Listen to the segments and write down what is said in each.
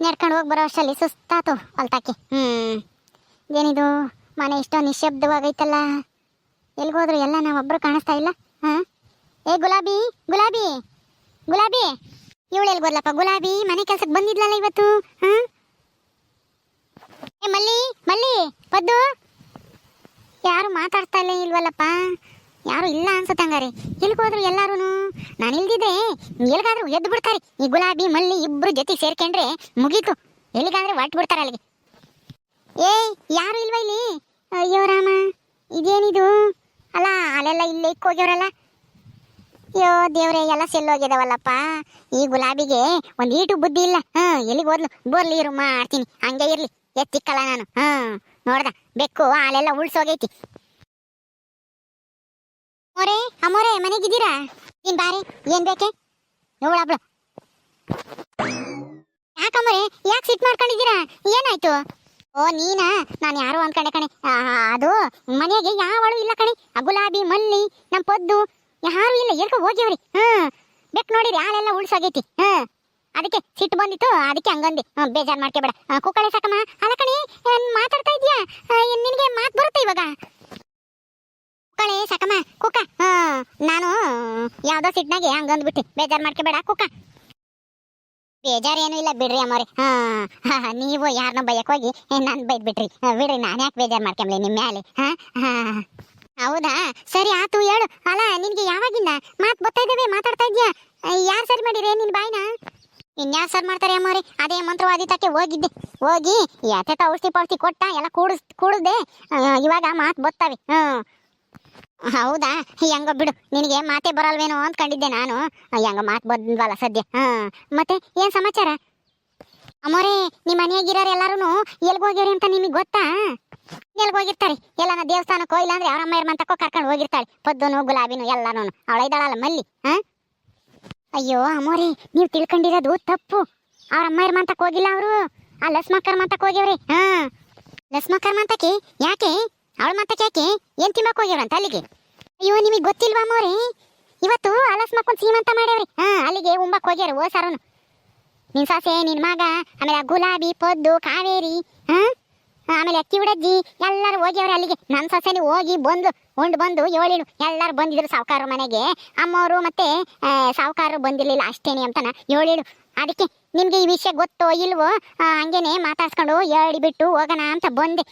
ನಡ್ಕೊಂಡು ಹೋಗಿ ಬರೋ ಅಷ್ಟರಲ್ಲಿ ಸುಸ್ತಾತು ಹೊಲ್ತಾಕಿ. ಹ್ಞೂ ಏನಿದು? ಮನೆ ಇಷ್ಟೋ ನಿಶಬ್ದವಾಗೈತಲ್ಲ ಎಲ್ಗೋದ್ರು ಎಲ್ಲ ನಾವೊಬ್ಬರು ಕಾಣಿಸ್ತಾ ಇಲ್ಲ? ಹಾಂ? ಏ, ಗುಲಾಬಿ ಗುಲಾಬಿ ಗುಲಾಬಿ. ಇವಳು ಎಲ್ಗೋದ್ಲಪ್ಪ? ಗುಲಾಬಿ, ಮನೆ ಕೆಲ್ಸಕ್ಕೆ ಬಂದಿದ್ಲಲ್ಲ ಇವತ್ತು? ಹಾಂ? ಏ, ಮಲ್ಲಿ ಮಲ್ಲಿ, ಪದ್ದು. ಯಾರು ಮಾತಾಡ್ತಾ ಇಲ್ಲ ಇಲ್ವಲ್ಲಪ್ಪ? ಯಾರು ಇಲ್ಲ ಅನ್ಸುತ್ತಂಗಾರಿ ಇಲ್ಲಿ ಹೋದ್ರು ಎಲ್ಲಾರು ನಾನು ಇಲ್ದಿದ್ರೆ ಎಲ್ಲಿಗಾದ್ರೂ ಎದ್ದು ಬಿಡ್ತಾರೆ. ಈ ಗುಲಾಬಿ, ಮಲ್ಲಿ ಇಬ್ರು ಜೊತೆ ಸೇರ್ಕೊಂಡ್ರೆ ಮುಗೀತು. ಎಲ್ಲಿಗಾದ್ರೆ ಒಟ್ಟು ಬಿಡ್ತಾರೆ ಅಲ್ಲಿಗೆ. ಏಯ್, ಯಾರು ಇಲ್ವಾ ಇಲ್ಲಿ? ಅಯ್ಯೋ ರಾಮ, ಇದೇನಿದು? ಅಲ್ಲ, ಅಲ್ಲೆಲ್ಲ ಇಲ್ಲೇ ಇಕ್ಕೋಗ್ಯವ್ರಲ್ಲ ಅಯ್ಯೋ ದೇವ್ರೆ, ಎಲ್ಲ ಸೆಲ್ಲೋಗಿದಾವಲ್ಲಪ್ಪ. ಈ ಗುಲಾಬಿಗೆ ಒಂದ್ ಈಟು ಬುದ್ಧಿ ಇಲ್ಲ. ಹಾ, ಎಲ್ಲಿಗೆ ಹೋದ್ಲು? ಬೋರ್ಲಿ ಇರು ಮಾಡ್ತೀನಿ ಹಂಗೆ ಇರ್ಲಿ. ಎತ್ತಿಕ್ಕಲ್ಲ ನಾನು. ಹಾ, ನೋಡ್ದ, ಬೆಕ್ಕು, ಹಾಲೆಲ್ಲ ಉಳ್ಸೋಗೈತಿ. ಅಮ್ಮೋರೆ ಅಮ್ಮೋರೆ ಮನೆಗಿದ್ದೀರಾ ನೀನ್ ಬಾರಿ ಏನ್ ಬೇಕೆ? ಇವಳಬ್ಳು ಯಾಕಮ್ಮೋರೆ ಯಾಕೆ ಸಿಟ್ ಮಾಡ್ಕೊಂಡಿದ್ದೀರಾ? ಏನಾಯ್ತು? ಓ ನೀನಾ? ನಾನು ಯಾರು ಅನ್ಕೊಂಡೆ ಕಣೆ. ಅದು ಮನೆಗೆ ಯಾವಳು ಇಲ್ಲ ಕಣೆ. ಆ ಗುಲಾಬಿ ಮಲ್ಲಿ ನಮ್ಮ ಪದ್ದು ಯಾರು ಇಲ್ಲ. ಎಲ್ಕೊ ಹೋಗ್ಯವ್ರಿ ಹ್ಮ್ ಬೆಕ್ ನೋಡಿರಿ ಹಾಲೆಲ್ಲ ಉಳ್ಸೋಗೈತಿ. ಹ್ಮ್ ಅದಕ್ಕೆ ಸಿಟ್ಟು ಬಂದಿತ್ತು ಅದಕ್ಕೆ ಹಂಗಂದೆ. ಬೇಜಾರ್ ಮಾಡ್ಕೋಬೇಡ ಕುಕ್ಕಳೆ ಸಾಕಮ್ಮ. ಅಲ್ಲ ಕಣೆ ಏನ್ ಮಾತಾಡ್ತಾ ಇದೀಯಾ ಆ, ಏನ್ ನಿನಗೆ ಮಾತು ಬರುತ್ತೆ ಇವಾಗ? ಕುಕ್ಕಳೆ ಸಾಕಮ್ಮ ಕುಕ್ಕ ನಾನು ಯಾವ್ದೋ ಸಿಟ್ನಾಗೆ ಹಂಗಂದ್ಬಿಟ್ಟೆ. ಬೇಜಾರ್ ಮಾಡ್ಕೋಬೇಡ ಕುಕ್ಕ ಬೇಜಾರೇನು ಇಲ್ಲ ಬಿಡ್ರಿ ಅಮ್ಮವ್ರೆ. ಹಾ ನೀವು ಯಾರನ್ನ ಬೈಯಕ್ ಹೋಗಿ ನಾನು ಬೈದ್ ಬಿಟ್ರಿ ಬಿಡ್ರಿ, ನಾನು ಯಾಕೆ ಬೇಜಾರ್ ಮಾಡ್ಕೊಂಬ್ಲಿ ನಿಮ್ಮ ಮ್ಯಾಲೆ? ಹೌದಾ? ಸರಿ, ಆತು, ಹೇಳು. ಅಲ್ಲ, ನಿನ್ಗೆ ಯಾವಾಗಿಂದ ಮಾತು ಬರ್ತಾ ಇದ್ದೇವೆ, ಮಾತಾಡ್ತಾ ಇದ್ಯಾ ಯಾರು ಸರಿ ಮಾಡಿರಿ ನಿನ್ ಬಾಯ್ನ? ಇನ್ಯಾರು ಸರ್ ಮಾಡ್ತಾರೆ ಅಮ್ಮವ್ರೆ? ಅದೇ ಮಂತ್ರವಾದಿತಕ್ಕೆ ಹೋಗಿದ್ದೆ. ಹೋಗಿ ಯಾತೆ ಔಷಧಿ ಪೌಷ್ಟಿ ಕೊಟ್ಟ, ಎಲ್ಲ ಕೂಡಿಸ್, ಕೂಡದೆ ಇವಾಗ ಮಾತು ಬರ್ತವೆ. ಹ್ಮ್ ಹೌದಾ? ಹೆಂಗ ಬಿಡು. ನಿನಗೆ ಮಾತೆ ಬರಲ್ವೇನೋ ಅಂದ್ಕೊಂಡಿದ್ದೆ ನಾನು. ಹೆಂಗ ಮಾತು ಬಂದ್ವಲ್ಲ ಸದ್ಯ. ಹಾ. ಮತ್ತೆ ಏನ್ ಸಮಾಚಾರ? ಅಮ್ಮೋರೇ ನಿಮ್ಮ ಮನೆಯಾಗಿರೋರು ಎಲ್ಲಾರು ಎಲ್ಗೋಗ್ಯವ್ರಿ ಅಂತ ನಿಮಗೆ ಗೊತ್ತಾ? ಎಲ್ಗೋಗಿರ್ತಾರೆ ಎಲ್ಲನ ದೇವಸ್ಥಾನಕ್ಕೋ, ಇಲ್ಲಾಂದ್ರೆ ಅವ್ರ ಅಮ್ಮ ಅಂತಕ್ಕೋ ಕರ್ಕೊಂಡು ಹೋಗಿರ್ತಾಳೆ. ಪದ್ದನು, ಗುಲಾಬಿನು ಎಲ್ಲಾನು ಅವಳ ಇದ್ದಾಳಲ್ಲ ಮಲ್ಲಿ, ಹಾ? ಅಯ್ಯೋ, ಅಮ್ಮೋರಿ, ನೀವು ತಿಳ್ಕೊಂಡಿರೋದು ತಪ್ಪು. ಅವ್ರ ಅಮ್ಮ ಅಂತಕ್ಕೋಗಿಲ್ಲ ಹೋಗಿಲ್ಲ ಅವರು? ಆ ಲಸ್ಮಕರ್ಮ ಅಂತಕ್ಕೋಗ್ಯವ್ರಿ ಹಾ? ಲಸ್ಮಕರ್ಮ ಮಂತಕ್ಕೆ ಯಾಕೆ? ಅವಳ ಮತ್ತೆ ಯಾಕೆ ಏನ್ ತಿಮ್ಮಕ್ ಹೋಗ್ಯವ್ರಂತ ಅಲ್ಲಿಗೆ? ಅಯ್ಯೋ, ನಿಮಗೆ ಗೊತ್ತಿಲ್ವಾ ಮೋರಿ? ಇವತ್ತು ಅಲಸ್ ಮಕ್ಕೊಂಡ್ ಸೀಮಂತ ಮಾಡ್ಯಾವ್ರಿ. ಹಾ, ಅಲ್ಲಿಗೆ ಉಂಬಕ್ ಹೋಗ್ಯಾರ ಓ ಸಾರನು. ನಿನ್ ಸಾಸೆ, ನಿನ್ ಮಗ, ಆಮೇಲೆ ಆ ಗುಲಾಬಿ, ಪೊದ್ದು, ಕಾವೇರಿ, ಹಾ? ಆಮೇಲೆ ಅಕ್ಕಿ ಉಡಜ್ಜಿ, ಎಲ್ಲರೂ ಹೋಗ್ಯವ್ರೆ ಅಲ್ಲಿಗೆ. ನನ್ನ ಸೊಸೆನಿ ಹೋಗಿ ಬಂದು, ಉಂಡು ಬಂದು ಏಳಿನು. ಎಲ್ಲರೂ ಬಂದಿದ್ರು ಸಾವುಕಾರ ಮನೆಗೆ. ಅಮ್ಮವರು ಮತ್ತೆ ಸಾವುಕಾರರು ಬಂದಿರ್ಲಿಲ್ಲ ಅಷ್ಟೇನೆ ಅಂತನ ಏಳಿಳು ಅದಕ್ಕೆ ನಿಮ್ಗೆ ಈ ವಿಷಯ ಗೊತ್ತೋ ಇಲ್ವೋ ಹಂಗೇನೆ ಮಾತಾಡ್ಸ್ಕೊಂಡು ಹೇಳಿ ಬಿಟ್ಟು ಹೋಗೋಣ ಅಂತ ಬಂದೆ.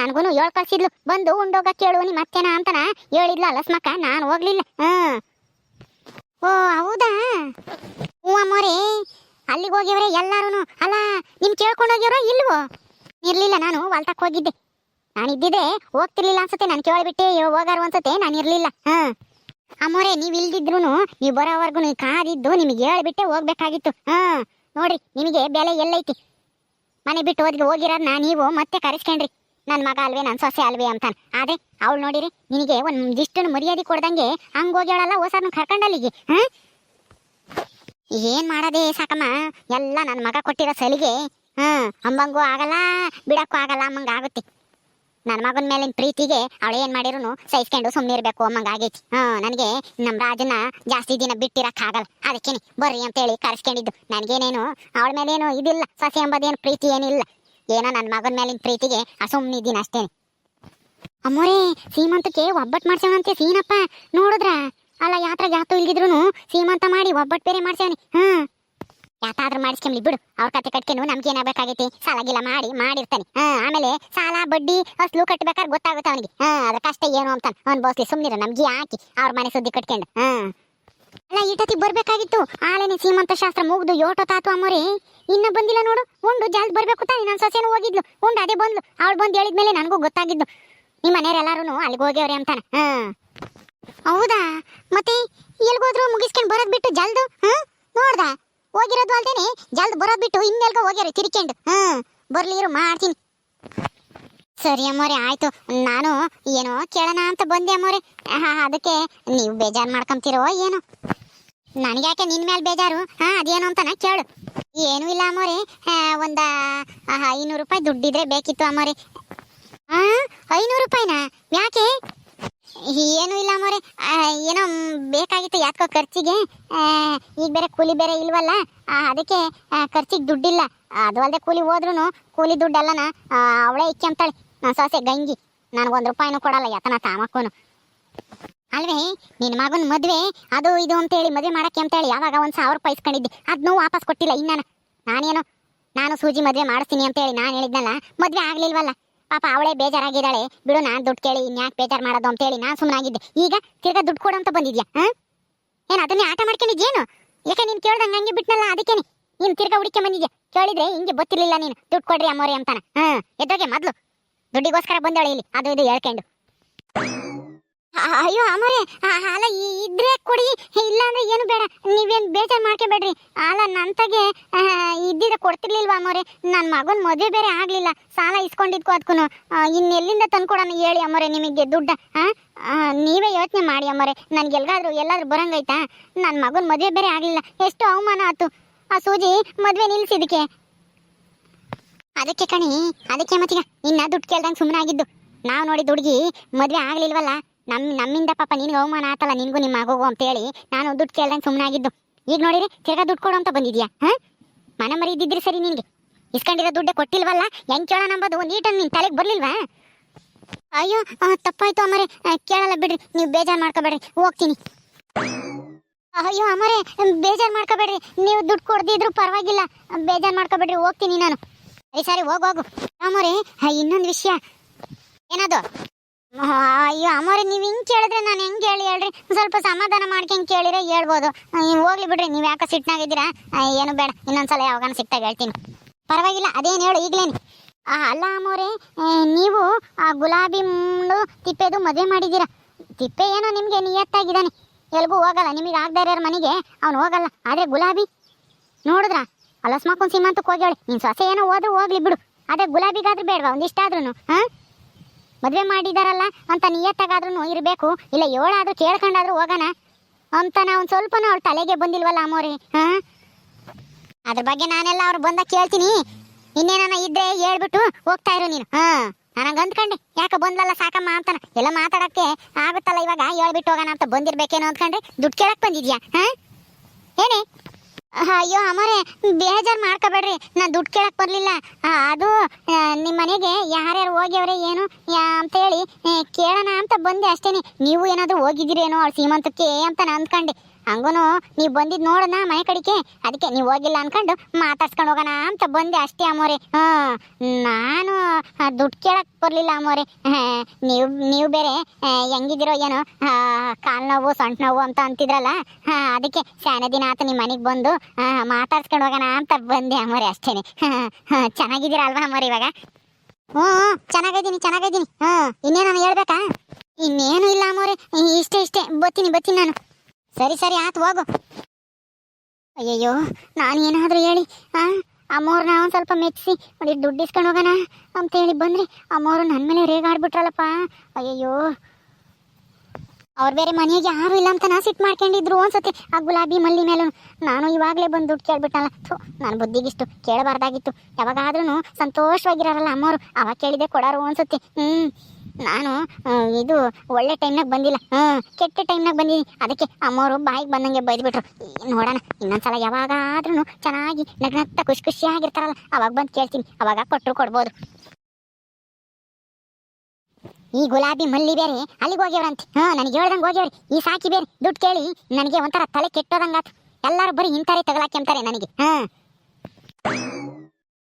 ನನಗೂ ಹೇಳ್ ಕಳ್ಸಿದ್ಲು. ಬಂದು ಉಂಡೋಗ ಕೇಳು ನಿಮ್ಮ ಮತ್ತೇನ ಅಂತನ ಹೇಳಿದ್ಲ, ಲಸ್ಮಕ್ಕ, ನಾನು ಹೋಗ್ಲಿಲ್ಲ. ಹ್ಮ್ ಓ, ಹೌದಾ? ಹ್ಞೂ ಅಮ್ಮೋರೇ, ಅಲ್ಲಿಗೆ ಹೋಗಿವ್ರೆ ಎಲ್ಲಾರು ಅಲ್ಲ, ನಿಮ್ ಕೇಳ್ಕೊಂಡು ಹೋಗಿವ್ರ ಇಲ್ವೋ? ಇರ್ಲಿಲ್ಲ, ನಾನು ಹೊಲ್ತಕ್ ಹೋಗಿದ್ದೆ. ನಾನು ಇದ್ದಿದ್ದೆ, ಹೋಗ್ತಿರ್ಲಿಲ್ಲ ಅನ್ಸುತ್ತೆ, ನಾನು ಕೇಳಿಬಿಟ್ಟೆ ಹೋಗಾರು ಅನ್ಸುತ್ತೆ, ನಾನು ಇರ್ಲಿಲ್ಲ. ಹಾಂ. ಅಮ್ಮೋರೆ, ನೀವು ಇಲ್ದಿದ್ರು ನೀವು ಬರೋವರೆಗೂ ನೀವು ಕಾದಿದ್ದು ನಿಮಗೆ ಹೇಳ್ಬಿಟ್ಟೆ ಹೋಗ್ಬೇಕಾಗಿತ್ತು. ಹಾ. ನೋಡ್ರಿ, ನಿಮಗೆ ಬೆಲೆ ಎಲ್ಲೈತಿ. ಮನೆ ಬಿಟ್ಟು ಹೋದ್ಗೆ ಹೋಗಿರೋದನ್ನ ನೀವು ಮತ್ತೆ ಕರೆಸ್ಕೊಂಡ್ರಿ. ನನ್ನ ಮಗ ಅಲ್ವೇ ನನ್ನ ಸೊಸೆ ಅಲ್ವೇ ಅಂತಾನೆ. ಆದ್ರೆ ಅವಳು ನೋಡಿರಿ, ನಿನಗೆ ಒಂದಿಷ್ಟು ಮರ್ಯಾದೆ ಕೊಡ್ದಂಗೆ ಹಂಗೆ ಹೋಗ್ಯಾಳಲ್ಲ ಹೊಸರ್ನ ಕರ್ಕೊಂಡಲ್ಲಿಗೆ, ಹಾ? ಏನ್ ಮಾಡದೆ ಸಾಕಮ್ಮ, ಎಲ್ಲ ನನ್ನ ಮಗ ಕೊಟ್ಟಿರೋ ಸಲಿಗೆ, ಹಾ, ಅಂಬಂಗೂ ಆಗಲ್ಲ, ಬಿಡಕ್ಕೂ ಆಗಲ್ಲ ಅಮ್ಮಂಗ ಆಗುತ್ತೆ. ನನ್ನ ಮಗನ ಮೇಲಿನ ಪ್ರೀತಿಗೆ ಅವಳು ಏನ್ ಮಾಡಿರೂ ಸಹಿಸ್ಕೊಂಡು ಸುಮ್ಮನೆ ಇರ್ಬೇಕು ಅಮ್ಮಂಗ ಆಗೈತಿ. ಹಾ, ನನಗೆ ನಮ್ಮ ರಾಜನ ಜಾಸ್ತಿ ದಿನ ಬಿಟ್ಟಿರಕ್ ಆಗಲ್ಲ. ಅದಕ್ಕೇನೆ ಬರ್ರಿ ಅಂತೇಳಿ ಕರೆಸ್ಕೊಂಡಿದ್ದು. ನನಗೇನೇನು, ಅವಳ ಮೇಲೇನು ಇದಿಲ್ಲ, ಸಸಿ ಎಂಬುದೇನು ಪ್ರೀತಿ ಏನಿಲ್ಲ. ಏನೋ ನನ್ನ ಮಗನ ಮೇಲಿನ ಪ್ರೀತಿಗೆ ಇದ್ದೀನಿ ಅಷ್ಟೇನೆ. ಅಮ್ಮೋರೇ, ಸೀಮಂತಕ್ಕೆ ಒಬ್ಬಟ್ಟು ಮಾಡ್ಸೋಣಂತೆ ಸೀನಪ್ಪ. ನೋಡಿದ್ರ? ಅಲ್ಲ, ಯಾತ್ರ ಯಾತು ಇಲ್ದಿದ್ರು ಸೀಮಂತ ಮಾಡಿ ಒಬ್ಬಟ್ಟು ಬೇರೆ ಮಾಡ್ಸೇವನಿ ಹ್ಮ್. ಯಾತಾದ್ರೂ ಮಾಡಿಸ್ಕೊಂಬ್ಲಿ ಬಿಡು. ಅವ್ರ ಕತೆ ಕಟ್ಕೊಂಡು ನಮ್ಗೆ ಸಾಲ ಗಿಲ ಮಾಡಿ ಮಾಡಿರ್ತಾನೆ. ಹಾ, ಆಮೇಲೆ ಸಾಲ, ಬಡ್ಡಿ ಅಸ್ಲು ಕಟ್ಬೇಕಾದ್ರೆ ಗೊತ್ತಾಗುತ್ತೆ ಅವನಿಗೆ. ಹಾ ಅದ್ರ ಏನು ಅಂತ ಅವ್ನು ಬೋಸ್ಲಿ ಸುಮ್ಮನಿರ ನಮ್ಗೆ ಹಾಕಿ ಅವ್ರ ಮನೆ ಸುದ್ದಿ ಕಟ್ಕೊಂಡು. ಹಾ. ಅಲ್ಲ ಈಟತಿ ಬರ್ಬೇಕಾಗಿತ್ತು. ಆಲೇನೆ ಸೀಮಂತ ಶಾಸ್ತ್ರ ಮುಗ್ದು ಯೋಟೋ ತಾತು ಅಮ್ಮೋರಿ ಇನ್ನ ಬಂದಿಲ್ಲ ನೋಡು. ಉಂಡು, ಜಲ್ದ್ ಬರ್ಬೇಕು ತಾನೆ. ನನ್ನ ಸೊಸೆನು ಹೋಗಿದ್ಲು. ಉಂಡು, ಅದೇ ಬಂದ್ಲು. ಅವಳು ಬಂದು ಹೇಳಿದ್ಮೇಲೆ ನನಗೂ ಗೊತ್ತಾಗಿದ್ದು. ನಿಮ್ಮ ಮನೆಯವರೆಲ್ಲರೂ ಅಲ್ಲಿಗೆ ಹೋಗ್ಯವ್ರೆ ಅಂತಾನೆ. ಹಾಂ. ಹೌದಾ? ಮತ್ತೆ ಎಲ್ಗೋದ್ರು ಮುಗಿಸ್ಕೊಂಡು ಬರೋದು ಬಿಟ್ಟು ಜಲ್ದು? ಹಾಂ ನೋಡ್ದ. ಹೋಗಿರೋದು ಅಲ್ದೇನೆ ಜಲ್ದ್ ಬರೋದು ಬಿಟ್ಟು ಇನ್ನೆಲ್ಗೋ ಹೋಗ್ಯಾರ ತಿರ್ಕೊಂಡು ಹಾ ಬರ್ಲಿ ಇರು, ಮಾಡ್ತೀನಿ. ಸರಿ ಅಮ್ಮೋರೆ, ಆಯ್ತು. ನಾನು ಏನೋ ಕೇಳೋಣ ಅಂತ ಬಂದೆ ಅಮ್ಮೋರೆ. ಅದಕ್ಕೆ ನೀವು ಬೇಜಾರು ಮಾಡ್ಕೊಂತೀರೋ ಏನೋ. ನನಗ್ಯಾಕೆ ನಿನ್ ಮೇಲೆ ಬೇಜಾರು? ಹಾ, ಅದೇನು ಅಂತಾನ ಕೇಳು. ಏನು ಇಲ್ಲ ಅಮ್ಮರಿ. ಒಂದ ಐನೂರು ರೂಪಾಯಿ ದುಡ್ಡಿದ್ರೆ ಬೇಕಿತ್ತು ಅಮ್ಮರಿ. ಹಾ ಐನೂರು ರೂಪಾಯಿನಾ? ಯಾಕೆ? ಏನು ಇಲ್ಲ ಅಮ್ಮರಿ. ಏನೋ ಬೇಕಾಗಿತ್ತು ಯಾಕೋ ಖರ್ಚಿಗೆ. ಈಗ ಬೇರೆ ಕೂಲಿ ಬೇರೆ ಇಲ್ವಲ್ಲ? ಅದಕ್ಕೆ ಖರ್ಚಿಗೆ ದುಡ್ಡಿಲ್ಲ. ಅದು ಅಲ್ಲದೆ ಕೂಲಿ ಹೋದ್ರೂ ಕೂಲಿ ದುಡ್ಡೆಲ್ಲನ ಅವಳೇ ಇಕ್ಕಂತಾಳೆ ನನ್ನ ಸೊಸೆ ಗಂಗಿ. ನನಗೊಂದು ರೂಪಾಯಿನೂ ಕೊಡಲ್ಲ, ಯಾತನ ತಾಮಕ್ಕೂನು. ಅಲ್ವೇ ನಿನ್ನ ಮಗನ ಮದುವೆ, ಅದು ಇದು ಅಂತೇಳಿ ಮದುವೆ ಮಾಡಕ್ಕೆ ಅಂತೇಳಿ ಯಾವಾಗ ಒಂದು ಸಾವಿರ ರೂಪಾಯಿ ಇಸ್ಕೊಂಡಿದ್ದೆ? ಅದನ್ನೂ ವಾಪಸ್ ಕೊಟ್ಟಿಲ್ಲ ಇನ್ನಾನು. ನಾನೇನು? ನಾನು ಸೂಜಿ ಮದುವೆ ಮಾಡಿಸ್ತೀನಿ ಅಂತೇಳಿ ನಾನು ಹೇಳಿದ್ನಲ್ಲ, ಮದುವೆ ಆಗ್ಲಿಲ್ವಲ್ಲ? ಪಾಪ ಅವಳೇ ಬೇಜಾರಾಗಿದ್ದಾಳೆ. ಬಿಡು, ನಾನು ದುಡ್ಡು ಕೇಳಿ ಇನ್ಯಾಕೆ ಬೇಜಾರು ಮಾಡೋದು ಅಂತೇಳಿ ನಾನು ಸುಮ್ಮನಾಗಿದ್ದೆ ಈಗ ತಿರ್ಗಾ ದುಡ್ಡು ಕೊಡು ಅಂತ ಬಂದಿದ್ಯಾ, ಹಾಂ? ಏನು ಅದನ್ನೇ ಆಟ ಮಾಡ್ಕೊಂಡಿದ್ಯೇನು? ಯಾಕೆ ನೀನು ಕೇಳ್ದಂಗೆ ಹಂಗೆ ಬಿಟ್ನಲ್ಲ ಅದಕ್ಕೇನೆ? ನೀನು ತಿರ್ಗಾ ಹುಡುಕೆ ಬಂದಿದ್ಯಾ? ಕೇಳಿದ್ರೆ ಹಿಂಗೆ ಗೊತ್ತಿರಲಿಲ್ಲ ನೀನು. ದುಡ್ಡು ಕೊಡ್ರಿ ಅಮ್ಮೋರಿ ಅಂತಾನೆ, ಹಾಂ? ಎದ್ದೋಗೆ ಮೊದಲು. ದುಡ್ಡಿಗೋಸ್ಕರ ಬಂದವಳೆ ಇಲ್ಲಿ. ಅದು ಇದು ಹೇಳ್ಕೊಂಡು. ಅಯ್ಯೋ ಅಮ್ಮರೇ ಈ- ಇದ್ರೆ ಕೊಡಿ ಇಲ್ಲ ಅಂದ್ರೆ ಏನು ಬೇಡ, ನೀವೇನು ಬೇಜಾರು ಮಾಡ್ಕೋಬೇಡ್ರಿ. ಅಲ್ಲ ನಂತಗೆ ಇದ್ದಿದ್ರೆ ಕೊಡ್ತಿರ್ಲಿಲ್ವಾ ಅಮ್ಮರೇ? ನನ್ನ ಮಗನ ಮದುವೆ ಬೇರೆ ಆಗಲಿಲ್ಲ, ಸಾಲ ಇಸ್ಕೊಂಡಿದ್ಕೋ ಅದಕ್ಕೂ ಇನ್ನೆಲ್ಲಿಂದ ತಂದ್ಕೊಡೋಣ ಹೇಳಿ ಅಮ್ಮರೇ ನಿಮಗೆ ದುಡ್ಡ, ಆ? ನೀವೇ ಯೋಚನೆ ಮಾಡಿ ಅಮ್ಮರೇ ನನಗೆ ಎಲ್ಲಾದರೂ ಎಲ್ಲಾದರೂ ಬರಂಗೈತಾ ನನ್ನ ಮಗನ ಮದುವೆ ಬೇರೆ ಆಗಲಿಲ್ಲ, ಎಷ್ಟು ಅವಮಾನ ಆಯ್ತು ಆ, ಸೂಜಿ, ಮದುವೆ ನಿಲ್ಸಿದಕ್ಕೆ ಅದಕ್ಕೆ ಕಣಿ, ಅದಕ್ಕೆ ಮತ್ತೀಗ, ಇನ್ನ ದುಡ್ಡು ಕೇಳ್ದಂಗೆ ಸುಮ್ಮನೆ ಆಗಿದ್ದು ನಾವು ನೋಡಿದ ಹುಡುಗಿ ಮದುವೆ ಆಗ್ಲಿಲ್ವಲ್ಲ? ನಮ್ ನಮ್ಮಿಂದ ಪಾಪ ನಿನ್ಗೆ ಅವಮಾನ ಆತಲ್ಲ ನಿನಗೂ ನಿಮ್ಮ ಅಂತ ಅಂತೇಳಿ ನಾನು ದುಡ್ಡು ಕೇಳ್ದಂಗೆ ಸುಮ್ಮನಾಗಿದ್ದು ಈಗ ನೋಡಿರಿ ತಿರ್ಗಾ ದುಡ್ಡು ಕೊಡು ಅಂತ ಬಂದಿದ್ಯಾ? ಹಾಂ? ಮನ ಮರಿ ಇದ್ದಿದ್ರಿ ಸರಿ ನಿನಗೆ. ಇಸ್ಕೊಂಡಿರೋ ದುಡ್ಡೆ ಕೊಟ್ಟಿಲ್ವಲ್ಲ? ಹೆಂಗೆ ಕೇಳೋಣ ಅಂಬೋದು ಒಂದು ಈಟನ್ ನಿನ್ ತಲೆಗೆ ಬರ್ಲಿಲ್ವಾ? ಅಯ್ಯೋ ತಪ್ಪಾಯ್ತು ಅಮ್ಮರೆ ಆ, ಕೇಳಲ್ಲ ಬಿಡ್ರಿ ನೀವು ಬೇಜಾರು ಮಾಡ್ಕೋಬೇಡ್ರಿ. ಹೋಗ್ತೀನಿ. ಅಯ್ಯೋ ಅಮ್ಮರೆ ಬೇಜಾರು ಮಾಡ್ಕೋಬೇಡ್ರಿ. ನೀವು ದುಡ್ಡು ಕೊಡ್ದಿದ್ರು ಪರವಾಗಿಲ್ಲ. ಬೇಜಾರು ಮಾಡ್ಕೋಬೇಡ್ರಿ ಹೋಗ್ತೀನಿ ನಾನು. ಸರಿ ಸರಿ ಹೋಗು ಹೋಗು. ಅಮರೆ ಇನ್ನೊಂದು ವಿಷಯ. ಏನದು? ಅಯ್ಯೋ ಅಮ್ಮೋರೆ ನೀವು ಹಿಂಗೆ ಕೇಳಿದ್ರೆ ನಾನು ಹೆಂಗೆ ಹೇಳಿ ಹೇಳ್ರಿ? ಸ್ವಲ್ಪ ಸಮಾಧಾನ ಮಾಡ್ಕೊಂಡು ಕೇಳಿದ್ರೆ ಹೇಳ್ಬೋದು. ನೀವು ಹೋಗ್ಲಿ ಬಿಡ್ರಿ ನೀವು ಯಾಕೆ ಸಿಟ್ನಾಗಿದ್ದೀರಾ? ಏನು ಬೇಡ ಇನ್ನೊಂದ್ಸಲ ಯಾವಾಗ ಸಿಕ್ತಾಗ ಹೇಳ್ತೀನಿ. ಪರವಾಗಿಲ್ಲ ಅದೇನು ಹೇಳು ಈಗಲೇನು. ಅಲ್ಲ ಆ, ನೀವು ಆ ಗುಲಾಬಿ ಮುಂಡು ತಿಪ್ಪೆದು ಮದುವೆ ಮಾಡಿದ್ದೀರಾ? ತಿಪ್ಪೆ ಏನೋ ನಿಮಗೆ ನಿಯತ್ತಾಗಿದ್ದಾನೆ. ಎಲ್ಗೂ ಹೋಗಲ್ಲ ನಿಮಗೆ ಆಗದೆ ಇರೋರ ಮನೆಗೆ ಅವ್ನು ಹೋಗಲ್ಲ. ಆದರೆ ಗುಲಾಬಿ ನೋಡಿದ್ರಾ? ಅಲಸ್ಮಾಕೊಂಡ್ ಸೀಮಂತಕ್ಕೆ ಹೇಳಿ ನೀನು ಸೊಸೆ ಏನೋ ಹೋದ್ರೆ ಹೋಗ್ಲಿ ಬಿಡು. ಅದೇ ಗುಲಾಬಿಗಾದ್ರೂ ಬೇಡವಾ? ಒಂದಿಷ್ಟಾದ್ರೂ ಹಾಂ? ಮದುವೆ ಮಾಡಿದಾರಲ್ಲ ಅಂತ ನಿಯತ್ತಾಗಾದ್ರೂ ಇರಬೇಕು. ಇಲ್ಲ ಏಳಾದ್ರೂ ಕೇಳ್ಕೊಂಡಾದ್ರೂ ಹೋಗೋಣ ಅಂತ ನಾವು ಸ್ವಲ್ಪನೂ ಅವ್ರ ತಲೆಗೆ ಬಂದಿಲ್ವಲ್ಲ ಅಮ್ಮೋರಿ, ಹಾ? ಅದ್ರ ಬಗ್ಗೆ ನಾನೆಲ್ಲ ಅವ್ರು ಬಂದಾಗ ಕೇಳ್ತೀನಿ. ಇನ್ನೇನ ಇದ್ರೆ ಹೇಳ್ಬಿಟ್ಟು ಹೋಗ್ತಾ ಇರು ನೀನು, ಹಾ? ನನಗೆ ಅಂದ್ಕೊಂಡೆ. ಯಾಕೆ ಬಂದ್ಲಲ್ಲ ಸಾಕಮ್ಮ ಅಂತಾನ. ಎಲ್ಲ ಮಾತಾಡೋಕ್ಕೆ ಆಗುತ್ತಲ್ಲ ಇವಾಗ? ಹೇಳ್ಬಿಟ್ಟು ಹೋಗೋಣ ಅಂತ ಬಂದಿರ್ಬೇಕೇನೋ ಅಂದ್ಕೊಂಡ್ರೆ ದುಡ್ಡು ಕೇಳಕ್ಕೆ ಬಂದಿದ್ಯಾ, ಹಾ? ಏನೇ? ಅಯ್ಯೋ ಅಮ್ಮರೇ, ಬೇಜಾರ್ ಮಾಡ್ಕೋಬೇಡ್ರಿ. ನಾ ದುಡ್ಡು ಕೇಳಕ್ ಬರಲಿಲ್ಲ. ಅದು ನಿಮ್ಮ ಮನೆಗೆ ಯಾರ್ಯಾರು ಹೋಗ್ಯವ್ರೆ ಏನು? ಅಂತ ಹೇಳಿ ಕೇಳೋಣ ಅಂತ ಬಂದೆ ಅಷ್ಟೇನೆ. ನೀವು ಏನಾದರೂ ಹೋಗಿದ್ದೀರೇನೋ ಅವ್ರ ಸೀಮಂತಕ್ಕೆ ಅಂತ ನಾನು ಅಂದ್ಕೊಂಡೆ. ಹಂಗೂ ನೀವು ಬಂದಿದ್ದು ನೋಡೋಣ ಮನೆ ಕಡಿಕೆ. ಅದಕ್ಕೆ ನೀವು ಹೋಗಿಲ್ಲ ಅನ್ಕೊಂಡು ಮಾತಾಡ್ಸ್ಕೊಂಡು ಹೋಗೋಣ ಅಂತ ಬಂದೆ ಅಷ್ಟೇ ಅಮ್ಮೋರಿ. ಹಾಂ, ನಾನು ದುಡ್ಡು ಕೇಳಕ್ಕೆ ಬರಲಿಲ್ಲ ಅಮೋರೆ ನೀವು ನೀವು ಬೇರೆ ಹೆಂಗಿದ್ದೀರೋ ಏನೋ ಕಾಲು ನೋವು, ಸೊಂಟ ನೋವು ಅಂತ ಅಂತಿದ್ರಲ್ಲ? ಹಾ, ಅದಕ್ಕೆ ಶಾನೆ ದಿನ ಆತ ನಿಮ್ಮ ಮನೆಗೆ ಬಂದು ಮಾತಾಡ್ಸ್ಕೊಂಡು ಹೋಗೋಣ ಅಂತ ಬಂದೆ ಅಮೋರೆ ಅಷ್ಟೇ ಚೆನ್ನಾಗಿದ್ದೀರಾ ಅಲ್ವಾ ಅಮ್ಮೋರಿ ಇವಾಗ? ಹ್ಞೂ ಚೆನ್ನಾಗಿದ್ದೀನಿ ಚೆನ್ನಾಗಿದ್ದೀನಿ ಹ್ಞೂ ಇನ್ನೇನು ನಾನು ಹೇಳ್ಬೇಕಾ? ಇನ್ನೇನು ಇಲ್ಲ ಅಮ್ಮೋರಿ. ಇಷ್ಟೇ ಇಷ್ಟೇ. ಬರ್ತೀನಿ ಬರ್ತೀನಿ ನಾನು. ಸರಿ ಸರಿ, ಆತು, ಹೋಗು. ಅಯ್ಯಯ್ಯೋ ನಾನು ಏನಾದರೂ ಹೇಳಿ, ಆ ಅಮ್ಮವ್ರನ್ನ ಒಂದು ಸ್ವಲ್ಪ ಮೆಚ್ಚಿಸಿ, ಒಂದು ದುಡ್ಡು ಇಸ್ಕೊಂಡು ಹೋಗೋಣ ಅಂತೇಳಿ ಬಂದ್ರಿ ಅಮ್ಮೋರು ನನ್ನ ಮೇಲೆ ರೇಗಾಡ್ಬಿಟ್ರಲ್ಲಪ್ಪ ಅಯ್ಯಯ್ಯೋ. ಅವ್ರು ಬೇರೆ ಮನೆಗೆ ಯಾರು ಇಲ್ಲ ಅಂತ ನಾ ಸಿಟ್ಟು ಮಾಡ್ಕೊಂಡಿದ್ರು ಅನ್ಸುತ್ತೆ, ಆ ಗುಲಾಬಿ ಮಲ್ಲಿ ಮೇಲೂ. ನಾನು ಇವಾಗಲೇ ಬಂದು ದುಡ್ಡು ಕೇಳ್ಬಿಟ್ಟಲ್ಲ ನಾನು ನನ್ನ ಬುದ್ಧಿಗಿಷ್ಟು ಕೇಳಬಾರ್ದಾಗಿತ್ತು. ಯಾವಾಗಾದ್ರೂ ಸಂತೋಷವಾಗಿರಲ್ಲ ಅಮ್ಮೋರು ಅವಾಗ ಕೇಳಿದೆ ಕೊಡೋರು ಅನ್ಸುತ್ತೆ ಹ್ಞೂ ನಾನು ಇದು ಒಳ್ಳೆ ಟೈಮ್ನಾಗ ಬಂದಿಲ್ಲ. ಹ್ಞೂ ಕೆಟ್ಟ ಟೈಮ್ನಾಗ ಬಂದಿದ್ದೀನಿ ಅದಕ್ಕೆ ಅಮ್ಮವರು ಬಾಯಿಗೆ ಬಂದಂಗೆ ಬೈದ್ಬಿಟ್ರು. ನೋಡೋಣ, ಇನ್ನೊಂದ್ಸಲ ಯಾವಾಗಾದ್ರೂ ಚೆನ್ನಾಗಿ ನಗ್ನತ್ತ ಖುಷಿ ಖುಷಿಯಾಗಿರ್ತಾರಲ್ಲ, ಅವಾಗ ಬಂದು ಕೇಳ್ತೀನಿ. ಅವಾಗ ಕೊಟ್ಟರು ಕೊಡ್ಬೋದು. ಈ ಗುಲಾಬಿ ಮಲ್ಲಿ ಬೇರೆ, ಅಲ್ಲಿಗೆ ಹೋಗ್ಯವ್ರಂತೆ. ಹಾ, ನನಗೆ ಹೇಳ್ದಂಗೆ ಹೋಗ್ಯವ್ರಿ. ಈ ಸಾಕಿ ಬೇರೆ, ದುಡ್ಡು ಕೇಳಿ ನನಗೆ ಒಂಥರ ತಲೆ ಕೆಟ್ಟೋದಂಗಾತು. ಎಲ್ಲರೂ ಬರೀ ತಗಲಾಕೆ ಅಂತಾರೆ ನನಗೆ. ಹಾ.